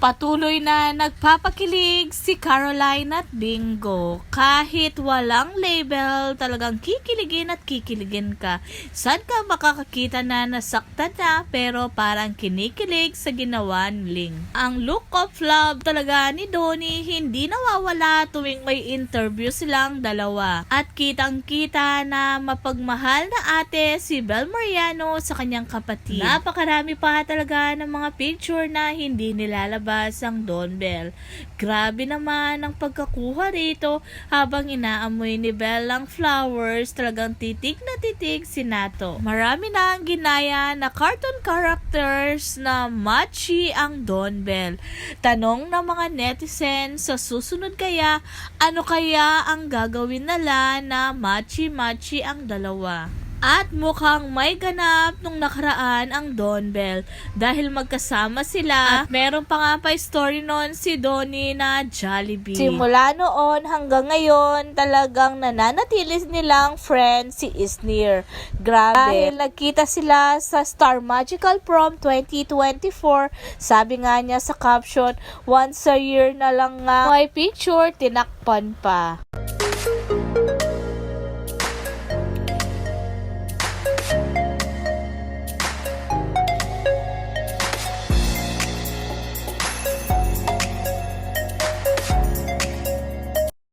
Patuloy na nagpapakilig si Caroline at Bingo. Kahit walang label, talagang kikiligin at kikiligin ka. Saan ka makakakita na nasaktan na pero parang kinikilig sa ginawa ni Ling. Ang look of love talaga ni Donnie hindi nawawala tuwing may interview silang dalawa. At kitang kita na mapagmahal na ate si Bel Mariano sa kanyang kapatid. Napakarami pa talaga ng mga picture na hindi nilalabas ang Don Bell. Grabe naman ang pagkakuha rito habang inaamoy ni Bell ang flowers talagang titig na titig si Nato. Marami na ang ginaya na cartoon characters na matchy ang Don Bell. Tanong ng mga netizens sa susunod kaya ano kaya ang gagawin nila na matchy-matchy ang dalawa. At mukhang may ganap nung nakaraan ang Don Bell dahil magkasama sila at meron pa nga pa story noon si Donnie na Jollibee. Simula noon hanggang ngayon talagang nananatilis nilang friend si Isnir. Grabe. Dahil nagkita sila sa Star Magical Prom 2024, sabi nga niya sa caption, once a year na lang nga may picture, tinakpan pa.